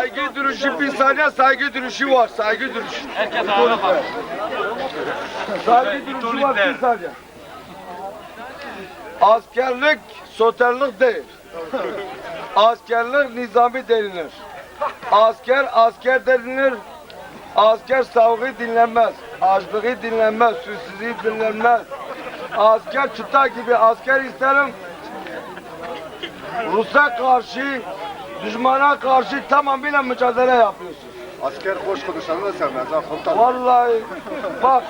Saygı duruşu bir saniye saygı duruşu var. Saygı duruşu. Herkes ayağa bak. Saygı duruşu var bir saniye. Askerlik soterlik değil. Askerlik nizami denilir. Asker asker denilir. Asker savgı dinlenmez. Açlığı dinlenmez. Susuzluğu dinlenmez. Asker çıta gibi asker isterim. Rus'a karşı, düşmana karşı tamamıyla mücadele yapıyorsun. Asker hoş konuşanı da sevmez ha komutanım. Vallahi bak,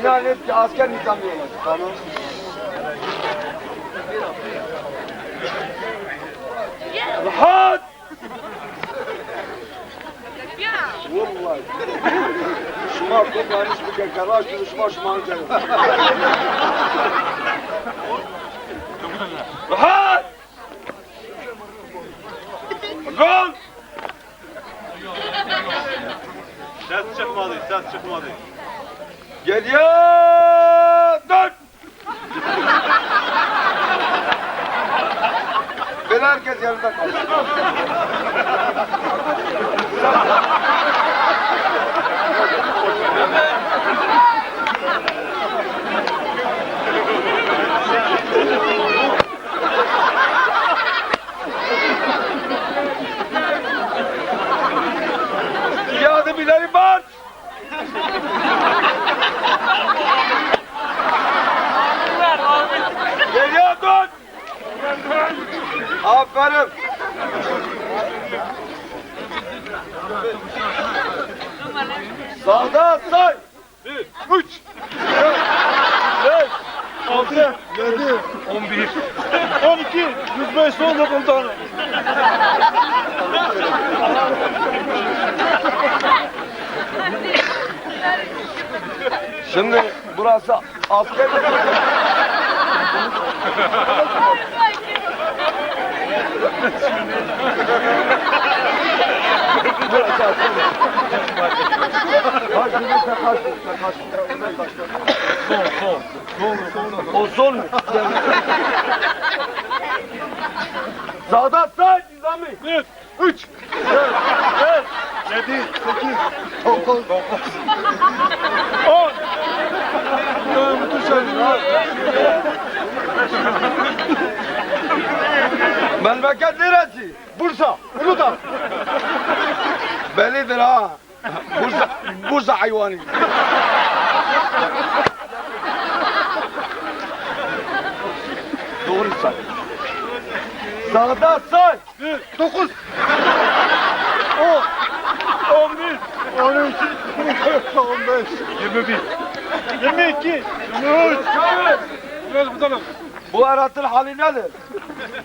inan et ki asker nizami olacak. Tamam. Rahat! Vallahi. Şuma kullanmış bir kekara açtı, şuma şuma Rahat! Rahat! Ses çıkmadı, ses çıkmadı. Geriye dön! Böyle herkes yanında kalsın. İki adım ileri bas! Geriye dön! Aferin! Sağda say! Bir, üç, dört, beş, altı, yedi, on bir, on iki, yüz beş son komutanım. Şimdi burası asker burası asker. Kaç yürü sen kaç sen kaç. Sol sol. O sol mu? Sağda sağ nizami. Bir, üç, dört, beş, yedi, sekiz, dokuz, on. من بكت لراتي بورصة قلوطة بالي ذراع بورصة بورصة حيواني دور صاي صاغدا صاي تقص أو. أو ميت أو ميت أو ميت أو ميت Üç. Biraz tutalım. Bu aratın hali nedir?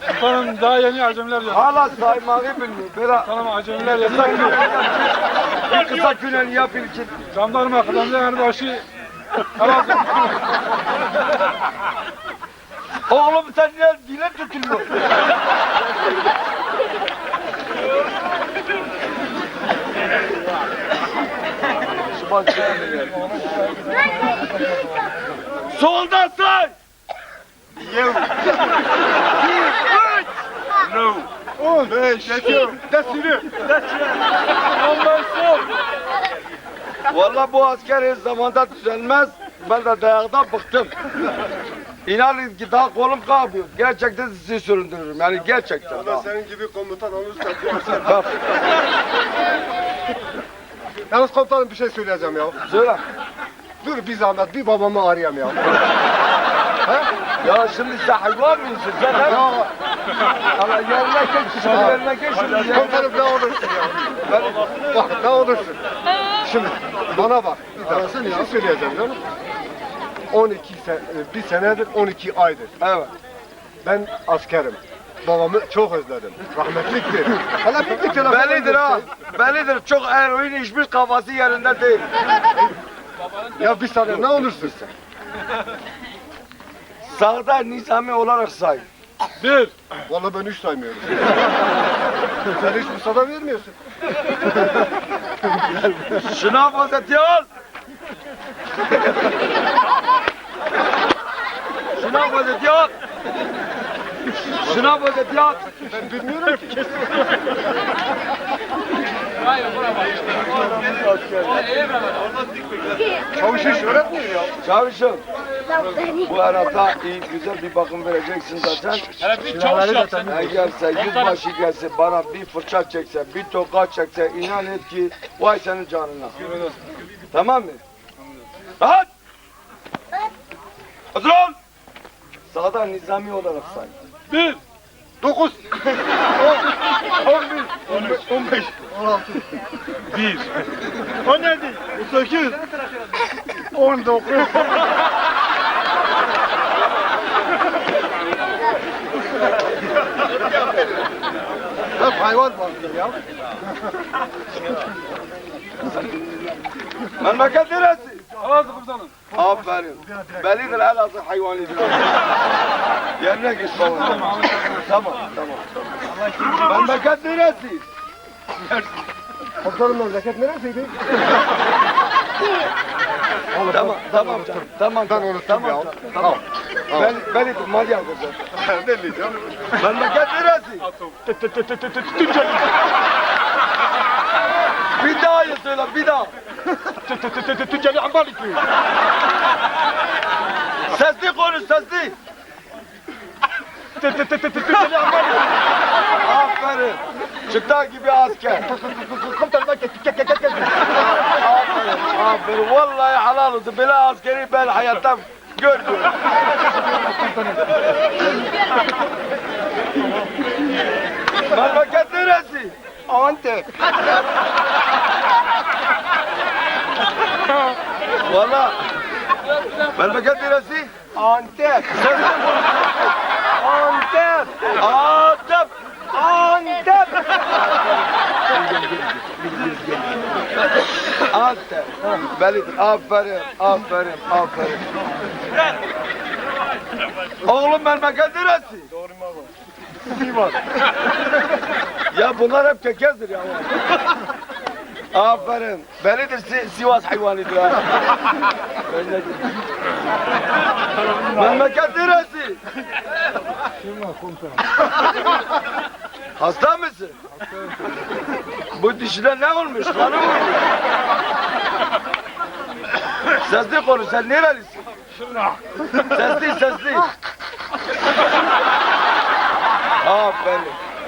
Tutalım daha yeni acemiler ya. Hala saymayı bilmiyor. Böyle Tutalım acemiler ya. bir kısa küneni yapayım ki. Jandarma kıdemli her başı. Helal Oğlum sen niye dile tutuluyor? Şu bak şöyle gel. Solda say! Yev. No. On beş. Geçiyor. Desiri. On beş sol. Valla bu asker hiç zamanda düzelmez. Ben de dayaktan bıktım. İnanın ki daha kolum kalmıyor. Gerçekten sizi süründürürüm. Yani gerçekten. O da senin gibi komutan bir asker. Bak, Yalnız komutanım bir şey söyleyeceğim ya. Söyle. Dur bir zahmet bir babamı arayayım ya. Ya şimdi sen hayvan mısın? Sen ya Ama yerine geç. Şimdi yerine geç. Şimdi komutanım ne olursun ya. Ben, bak ne olursun. Şimdi bana bak. Bir dakika bir şey söyleyeceğim canım. 12 se bir senedir 12 aydır. Evet. Ben askerim. Babamı çok özledim. Rahmetlikti. Hala bir telefon Bellidir ha. Bellidir. Çok eroin içmiş kafası yerinde değil. Ya bir saniye ne olursun sen? Sağda nizami olarak say. Bir. Vallahi ben üç saymıyorum. sen hiç müsaade vermiyorsun. Şınav vaziyeti al. Şınav vaziyeti al. Şuna böyle ya. Ben bilmiyorum ki. Çavuş hiç öğretmiyor ya. Çavuşum. Bu arada iyi güzel bir bakım vereceksin zaten. Hele bir çavuş yapsın. Eğerse yüzbaşı gelse bana bir fırça çekse, bir tokat çekse inan et ki vay senin canına. Tamam mı? Rahat! Hazır ol! Sağdan nizami olarak say. Bir. Dokuz. On. On bir. On beş. On beş. On altı. Bir. On yedi. On sekiz. On dokuz. Hep hayvan vardır ya. Memleket neresi? Elazığ komutanım. Aferin. Belidir Elazığ hayvanidir. Yerine geç baba. Tamam, tamam. Memleket neresi? Komutanım memleket neresiydi? Tamam, tamam canım. Tamam, Ben unuttum tamam, ya. canım, Tamam. Ben, Belidir, Madya kızı. Belli canım. Memleket neresi? Bir daha söyle, bir daha. Tücceli ambalı köyü. Sesli konuş, sesli. Tücceli ambalı Aferin. Çıta gibi asker. Komutanım bak gel gel gel gel. Aferin, aferin. Vallahi halal olsun. Böyle askeri ben hayatta gördüm. Memleket neresi? Antep. Valla. Memleket neresi? Antep. Antep. Antep. Antep. Antep. Belidir. Aferin, aferin, aferin. Oğlum memleket neresi? Sivas. Ya bunlar hep kekezdir ya. Aferin. Belidir Si- Sivas hayvanıdır ha. Memleket neresi? Hasta mısın? Bu dişine ne olmuş? Kanı mı? Sesli konuş. Sen nerelisin? Sesli sesli. Aferin.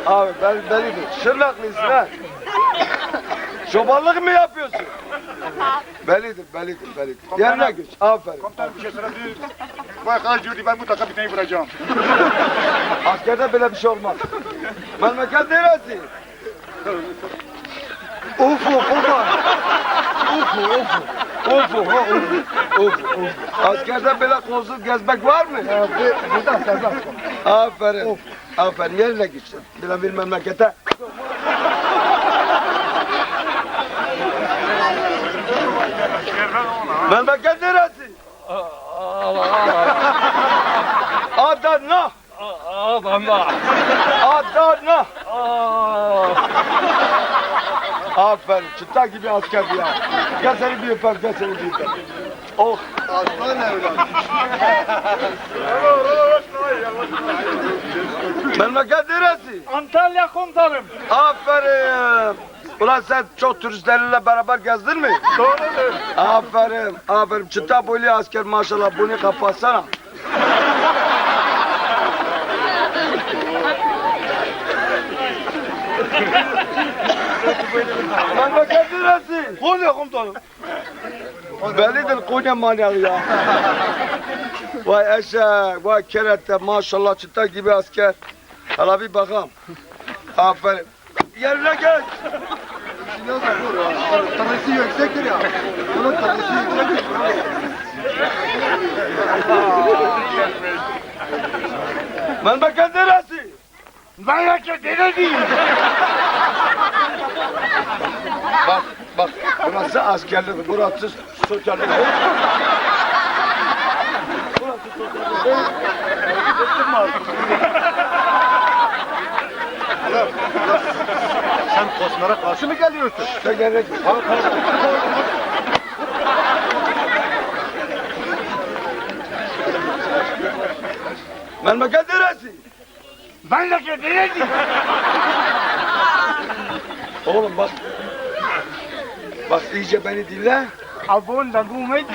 Abi ben beni Şırnaklısın ha. Çobanlık mı yapıyorsun? Belidir, belidir, belidir. Yerine geç. Aferin. Komutanım bir şey söyledi. Bu arkadaş diyordu ben mutlaka bir tane vuracağım. Askerde böyle bir şey olmaz. Memleket neresi? Ufu, Ufa. Ufu, Ufu. Ufu, ha Ufu. Ufu, Ufu. Askerde böyle kolsuz gezmek var mı? Ya bu- burada serbest. Aferin. Aferin. Yerine gitsin. Böyle bir memlekete. Memleket neresi? Adana. Adana. Adana. Aferin. Çıta gibi askerdi ya. Gel seni bir öpeyim. Gel seni bir öpeyim. Oh. Aslan evladım. Memleket neresi? Antalya komutanım. Aferin. Ulan sen çok turistlerle beraber gezdin mi? Doğrudur. Aferin, aferin. Çıta boylu asker maşallah bunu kapatsana. Memleket neresi? Konya komutanım. Bellidir Konya manyağı ya. vay eşek, vay kerette maşallah çıta gibi asker. Hala bir bakalım. Aferin. Yerine geç. Tanesi yüksektir ya. Onun tanesi yüksektir. Memleket neresi? Memleket neresi? Bak bak burası askerlik, burası sosyallik. Sen Kosmer'e karşı mı geliyorsun? Sen gerek. Memleket neresi? Memleket neresi? Oğlum bak. Bak iyice beni dinle. Abondan bu meydi.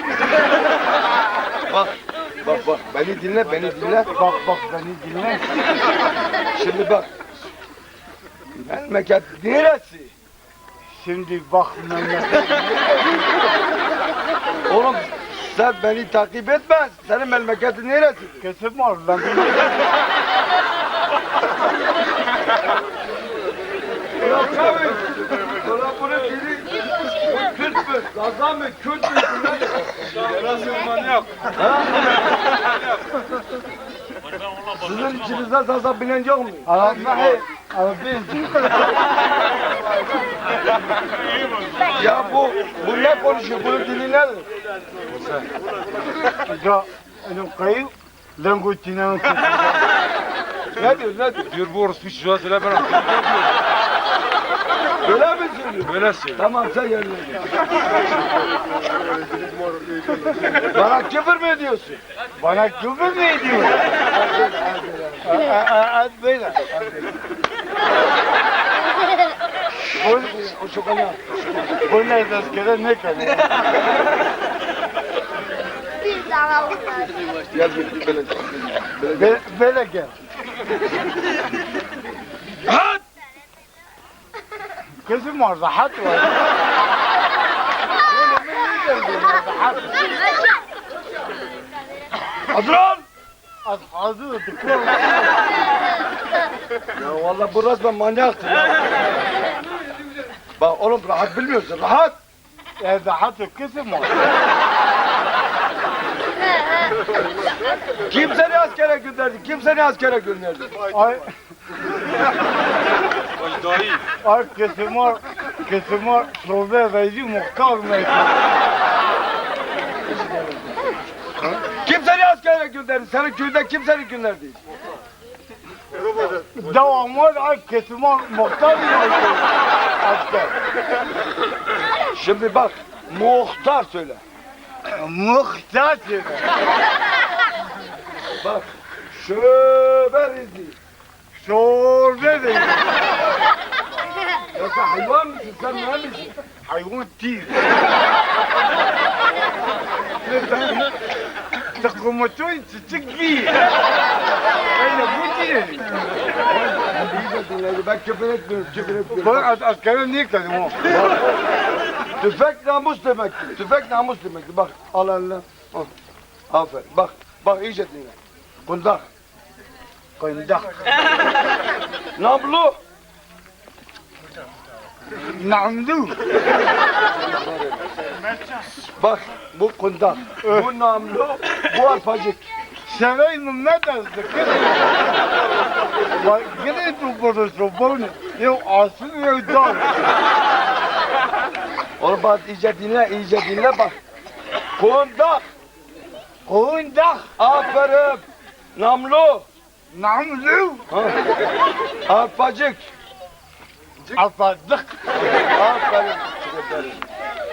Bak. Bak bak beni dinle beni dinle. Bak bak beni dinle. Şimdi bak. Memleket neresi? Şimdi bak memleket. Oğlum sen beni takip etme. Senin memleketin neresi? Kesim var lan. Ulan bunun dili Kürt mü? Gaza mı? Kürt mü? Yarası manyak. Sizin içinizde zaza bilen yok mu? Allah'ım. Abi Ya bu, bu ne konuşuyor? Bunun dili nedir? ya onun kayıp. Langutine Ne diyor, ne diyor? Diyor bu orospu çocuğa söyle ben. Öyle mi söylüyor? Böyle söyle. Tamam sen yerine git. Bana küfür mü ediyorsun? Bana küfür mü ediyor? Aa, aa, aa, Böyle. O, o çok ayağı. Bu ne askere ne kadar? Bir daha bunlar. Gel bir böyle. böyle. Böyle, gel. Hat! Kesim var, rahat var. Böyle mi yiyeceğiz böyle, rahat. Adran! Az hazır tıkıyor. Ya vallahi bu resmen manyaktır ya. Bak oğlum rahat bilmiyorsun, rahat. Ya rahat kesim var. Kim seni askere gönderdi? Kim seni askere gönderdi? Ay, dayı. ay kesim var. Kesim var. Şube reisi muhtar meclis. Kim seni askere gönderdi? Senin köyde kim seni gönderdi? Devam var. Ay kesim var. Muhtar meclis. Asker. Şimdi bak, muhtar söyle. Muhtar. Bak, şöber izi. Şube reisi. Ya sen hayvan mısın? Sen ne misin? Hayvan değil. Takımatın çiçek değil. Öyle bu değil. Ben küfür etmiyorum, küfür etmiyorum. As askere niye kaldım o? Tüfek namus demektir. Tüfek namus demektir. Bak, al eline. Al. Aferin. Bak, bak iyice dinle. Kundak, Kundak. namlu, Namlu. bak bu kundak, bu namlu, bu arpacık. Mı ne derdi? Bak yine tu burası bunu. Yok asıl yok dar. Oğlum bak iyice dinle, iyice dinle bak. Kundak, Kundak. aferin. Namlu, Namlu. ha. arpacık, Afadık. aferin.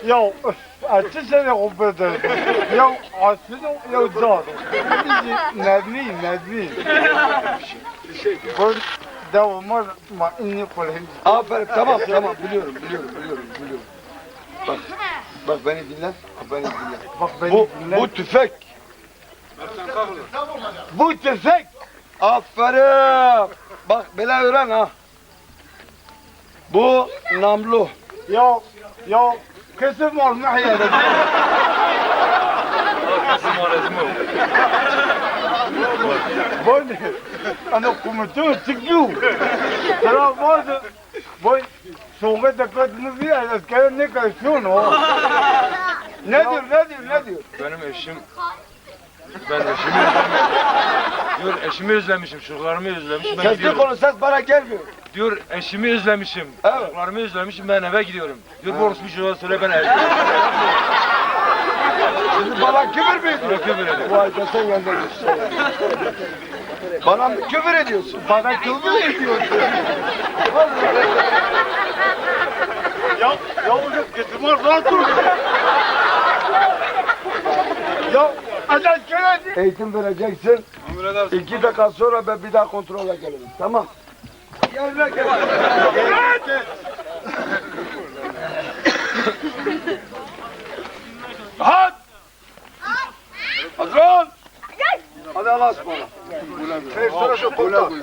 Ya açı sene kubbedir. Ya asıl yok dar. Nedmi nedmi. Bu devamı ma inni kulhim. Aferin, tamam, tamam. Biliyorum, biliyorum, biliyorum, biliyorum. Bak, bak beni dinle, bak beni dinle. Bak beni Bu, dinle. bu tüfek. bu tüfek. Aferin. Bak böyle öğren ha. Bu namlu. Ya ya kesim var mahiyede. Kesim aracım o. Böyle ana komutan çıkıyor. Sıra vardı. Bu soğuk dikkatini bir ay askere ne karışıyor o? Ne diyor, ne diyor, ne diyor? Benim eşim ben eşimi özlemişim. Diyor eşimi özlemişim, çocuklarımı özlemişim. Ben Kestik gidiyorum. onu ses bana gelmiyor. Diyor eşimi özlemişim. Evet. Çocuklarımı özlemişim ben eve gidiyorum. Diyor bu orospu çocuğa söyle ben eve Şimdi bana küfür mü ediyor? Bana küfür ediyor. Vay be sen yanında Bana mı küfür ediyorsun? Bana kıldı ediyorsun. ya ya kesim var rahat dur. ya Eğitim vereceksin. İki dakika sonra ben bir daha kontrole gelirim. Tamam. Yerine gel. Rahat. Hazır ol. Hadi Allah'a ısmarladık. Hey, sonra şu komutan.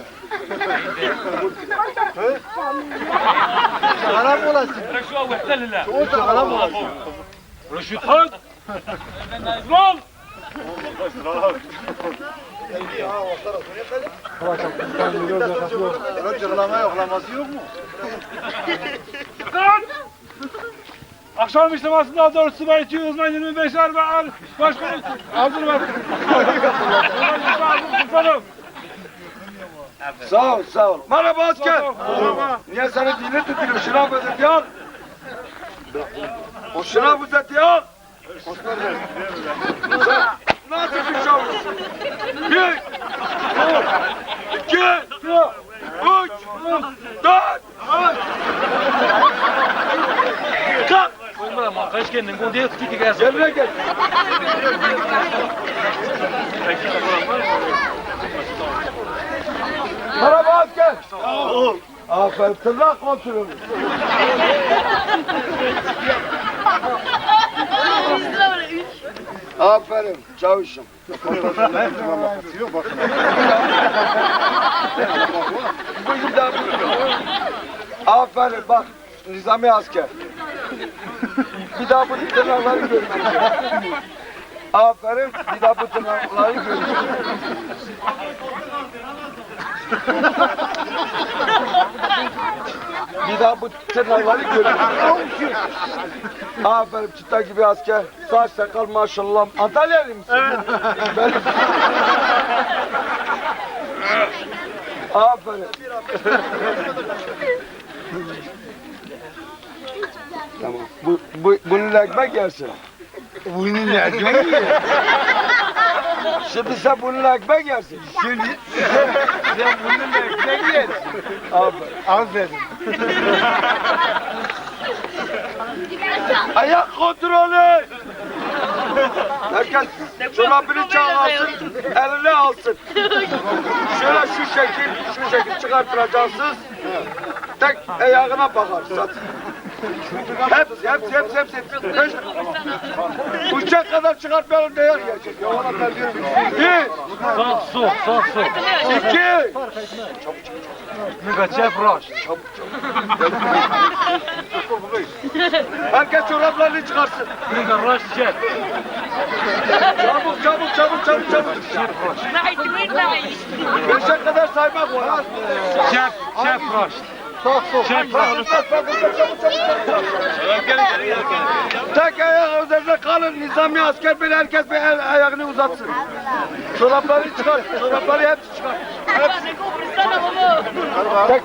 Arap olasın. Komutan Arap olasın. Rüşit hadi. Rol. Cırlama yoklaması yok mu? Dikkat! Akşam işlemasında 4 subay 2 uzman 25 er ve er. Başkanım hazır ver. Komutanım. Sağ ol, sağ ol. Merhaba asker. Niye seni dini tutuyor? Şınav özetiyor. O şınav özetiyor. Sen Nasıl bir şovlusun? Bir, iki, üç, dört, kalk. Kaç kendin kol diye tutuyor gelsin. Yerine gel. Merhaba asker. Aferin. Tırnak kontrolü. Aferin çavuşum. Aferin bak nizami asker. Bir daha bu tırnakları görmeyeceğim. Aferin bir daha bu tırnakları görmeyeceğim. Bir daha bu tırnakları görmeyeceğim. Aferin çıta gibi asker. Saç sakal maşallah. Antalyalı mısın? Evet. Aferin. Tamam. Bu, bu, bununla ekmek yersin. Bunun ekmeği mi? Şimdi sen bununla ekmek yersin. Şimdi sen bunun ekmeği yersin. Aferin. Ayak kontrolü. Herkes çorabını çağırsın, eline alsın. Şöyle şu şekil, şu şekil çıkartıracaksınız. Tek ayağına bakarsın. Hepsi, hepsi, hepsi, hepsi. hepsi. Beş. Üçe kadar çıkartmayalım dayak yiyecek. Ya ona ben diyorum. Bir, Sok sok sok sok. iki, Mega chef rush. herkes çoraplarını çıkarsın. Rush chef. Çabuk, çabuk, çabuk, çabuk, çabuk. Beşe kadar saymak var. Chef chef rush. Sok sok. Bak, bak, bak, çabuk, çabuk, çabuk. Tek ayak üzerinde kalın. Nizami asker böyle herkes bir el ayağını uzatsın. Çorapları çıkar. Çorapları hepsi çıkar. Tek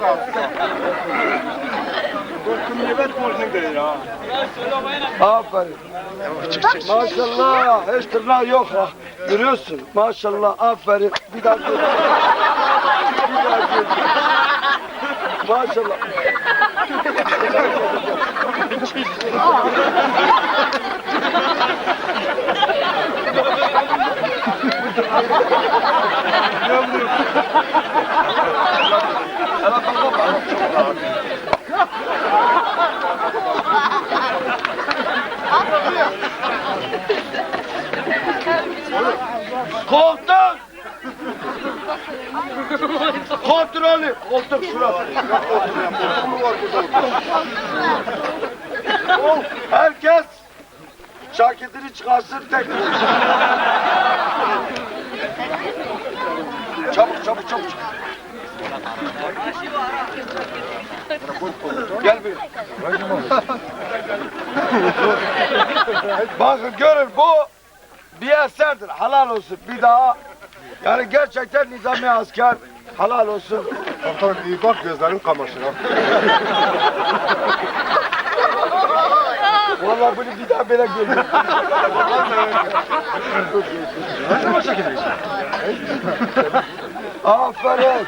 Aferin. Maşallah. Hiç tırnağı yok ha. Görüyorsun. Maşallah. Aferin. Bir daha gör. Bir daha gör. Maşallah. Koltuk! Kontrolü! Koltuk şurası. Herkes ceketini çıkarsın tek. Çabuk çabuk çabuk. Gel bir. Bakın görün bu bir eserdir. Halal olsun. Bir daha yani gerçekten nizami asker halal olsun. Komutan iyi bak gözlerim kamaşır ha. Vallahi bunu bir daha böyle görmedim. Aferin.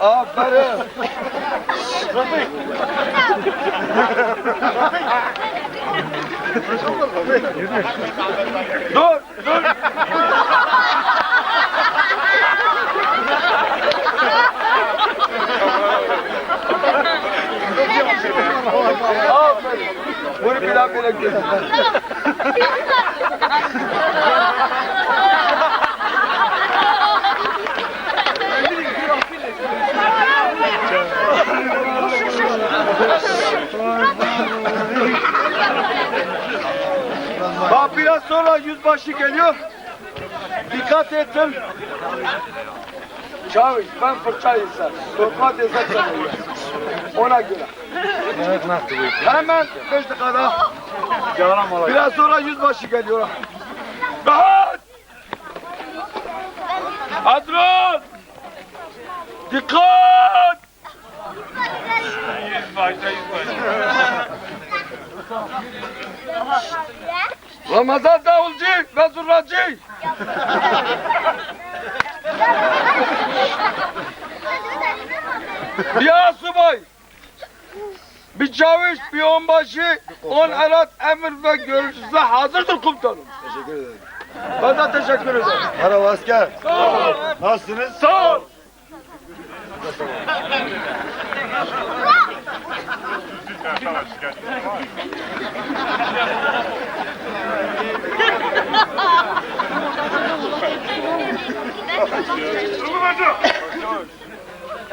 Aferin. Dur, dur. Aferin. Bunu bir daha böyle götür. Bak biraz sonra yüzbaşı geliyor. Dikkat etsin. Çavuş ben fırça insan. Sokma desek sana Ona göre. Hemen beş dakikada. Biraz sonra yüzbaşı geliyor. Rahat! Adron! Dikkat! Ramazan davulcu ve zurnacı. Bir asubay. Bir çavuş, bir onbaşı, on erat emir ve görüşünüze hazırdır komutanım. Teşekkür ederim. Ben de teşekkür ederim. Merhaba asker. Nasılsınız? Sağ ol.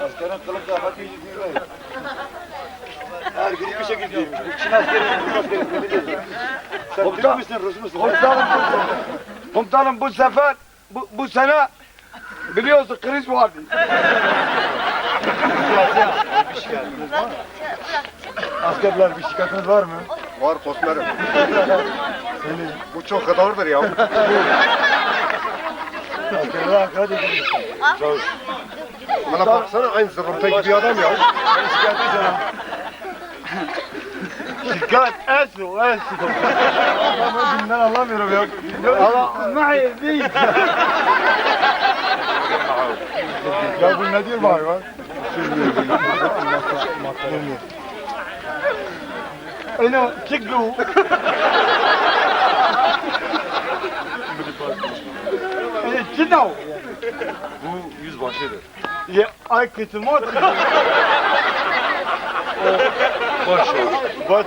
Askerin kılık kıyafeti yüzü böyle. Her gün bir şekilde giymiş. Çin askeri, Rus askeri belli değil. Sen Türk müsün, Rus musun? Komutanım bu, komutanım bu sefer, bu, bu sene biliyorsun kriz vardı. Askerler bir şikayetiniz var mı? Var kosmerim. Senin bu çok kadardır ya. Askerlere hakaret ediyorsun. Çavuş. Bana baksana aynı zıvırta gibi adam ya. Şikayet sana. Şikayet o es. Ben dinlen anlamıyorum ya. Allah mahir değil. Ya bu ne diyor bu hayvan? Ano, siglo. Ano, sinaw. Bu yüzbaşıdır. Ya, ay kısmı Baş Baş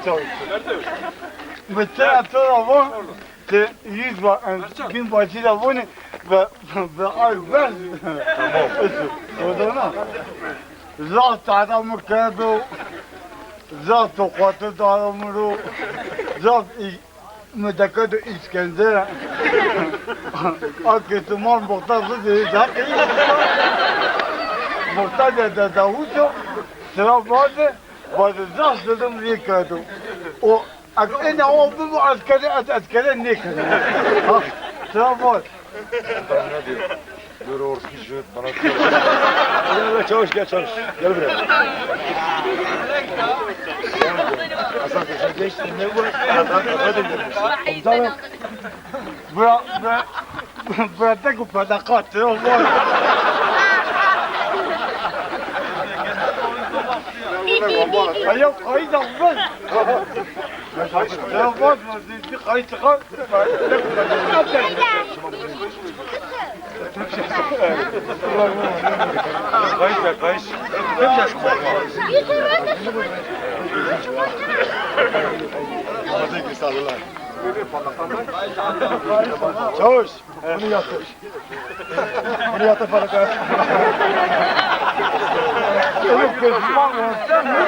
Mesela sonra bu binbaşı da bunu ve ve ay ben. Tamam. O da ne? Zat adamı kado. زاد قوات دارم رو زاد مدکد اسکندر آکه تمام مختار بده دقیق مختار ده داوودو سرا باده باید زاد دادم ریکادو و اگه این او ببو Böyle ortaya şunu bana Gel hele çavuş gel çavuş. Gel buraya. Hasan sen geçtin ne bu? Hasan kafa dinlemiş. Komutanım. Bura, bura, bura tek bu padakat. Olmaz. Hayır, hayır, olmaz. Ya bakma, kayıt çıkar. Hayır, hayır mı? Bir kayıt çıkar. Kayıt ver kayıt. Hep yaş Çavuş, bunu yatır. Bunu yatır para ver. Elif gözüm var mı? Sen ne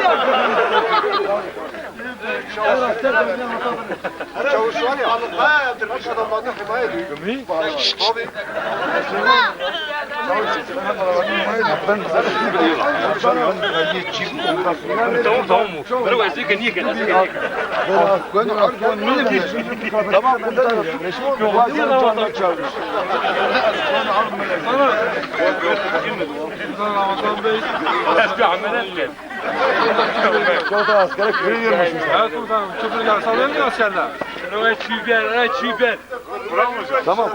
Çavuş var ya, bayağı yatırmış adamlarını himaye ediyor. Tabii. Tamam tamam. Vaziyet ki niye geldin? Tamam komutanım. Yok canım çağırmış. Ramazan Bey. Bir amele gel. Çolta askere kırı yürümüşmüş. Evet komutanım. Küfür gel. Sallayın mı askerler? Evet çiğber, evet çiğber. Tamam.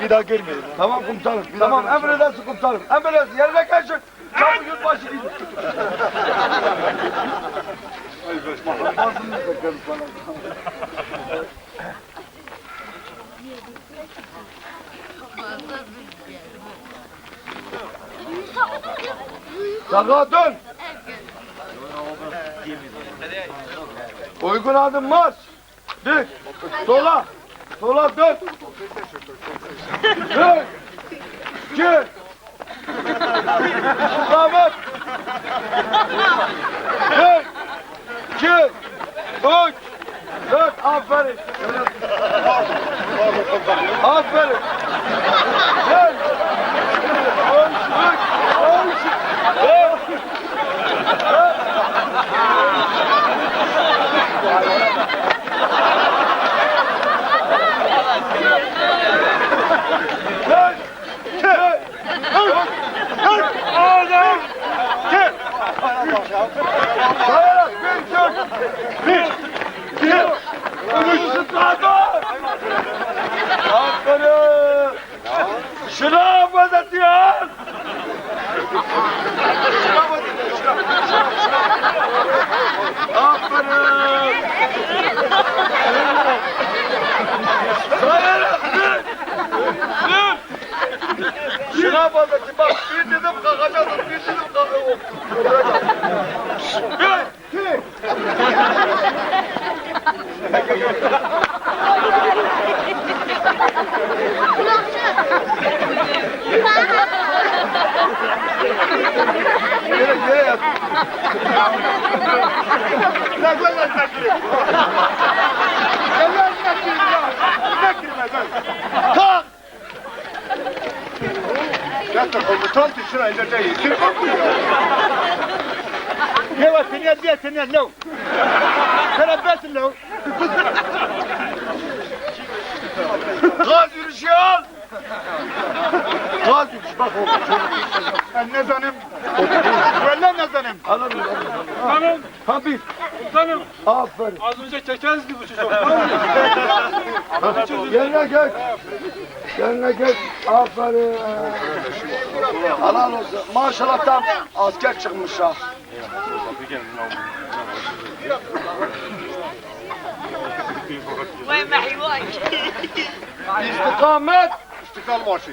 Bir daha görmeyelim. Tamam komutanım. Tamam emredersin komutanım. Emredersin. Yerine geçin. Çabuk yüzbaşı gidin. Sağa dön. Uygun adım marş. Dik. Sola. Sola dön. Dön. İki. Damat. Bir. İki. Üç. Dört. Aferin. Aferin. Gel. Üç. Üç. Üç. Dört. Dön. Dön. Adam! Dayanak bir dört. Bir. Bir. Üç sıkıntı. Aferin. Şuna vazatıyor. Aferin. Dayanak bir. Bir. Şuna vazatıyor. Bak bir dedim kalkacaksın. Bir dedim kalkacaksın. Bir. iki. Yere yere yat. Lan lan lan Bekir'im. Gel lan Bekir'im lan. Bekir'im lan. Kalk. Zaten komutan dışına ileride yedir bakıyor. Seni diye seni lo. Sana besin lo. Gaz yürüyüşü al. Gaz yürüyüşü bak o. Ben ne zanım? Valla ne zanım? Anladın mı? Hanım, Hafif. hanım. Aferin. Az önce çekeriz gibi çocuk. Yerine geç. Yerine geç. Aferin. Helal olsun. Maşallah tam asker çıkmış ha. وين معي واجد İstikamet. İstikal marşı.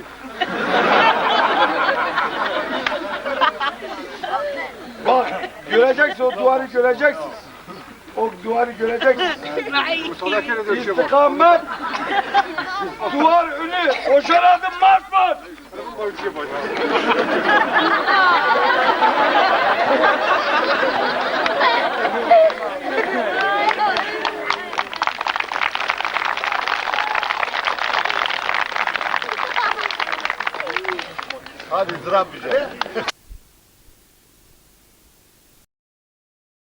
Bak göreceksin o duvarı göreceksin. O duvarı göreceksin. معي Sadakine de bir şey var. İstikamet. Duvar önü. Koşar adım marş var. Hadi zırap bize.